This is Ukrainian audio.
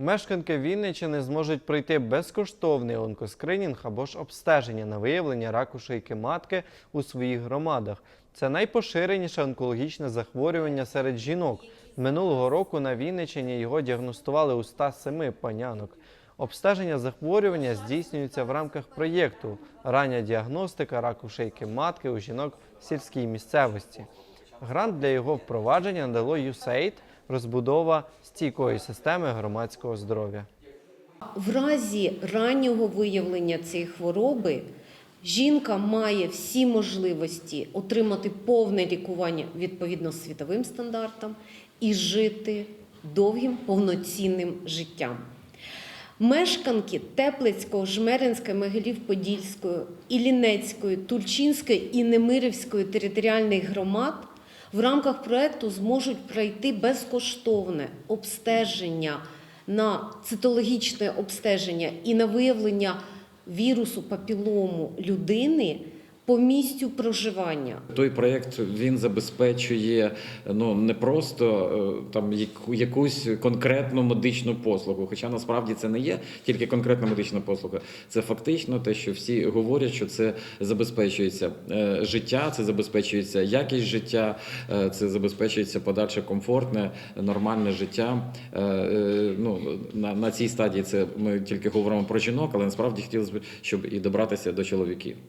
Мешканки Вінниччини зможуть пройти безкоштовний онкоскринінг або ж обстеження на виявлення раку шийки матки у своїх громадах. Це найпоширеніше онкологічне захворювання серед жінок. Минулого року на Вінниччині його діагностували у 107 панянок. Обстеження захворювання здійснюється в рамках проєкту Рання діагностика раку шийки матки у жінок в сільській місцевості. Грант для його впровадження надало USAID – розбудова стійкої системи громадського здоров'я. В разі раннього виявлення цієї хвороби жінка має всі можливості отримати повне лікування відповідно світовим стандартам і жити довгим повноцінним життям. Мешканки Теплицького, Жмеринської, Могилів-Подільської, Іллінецької, Тульчинської і Немирівської територіальних громад в рамках проекту зможуть пройти безкоштовне обстеження на цитологічне обстеження і на виявлення вірусу папілому людини по місцю проживання. Той проєкт він забезпечує ну не просто е, там яку- якусь конкретну медичну послугу, хоча насправді це не є тільки конкретна медична послуга. Це фактично те, що всі говорять, що це забезпечується е, життя, це забезпечується якість життя, е, це забезпечується подальше комфортне, нормальне життя. Ну на, на цій стадії це ми тільки говоримо про жінок, але насправді хотілося б, щоб і добратися до чоловіків.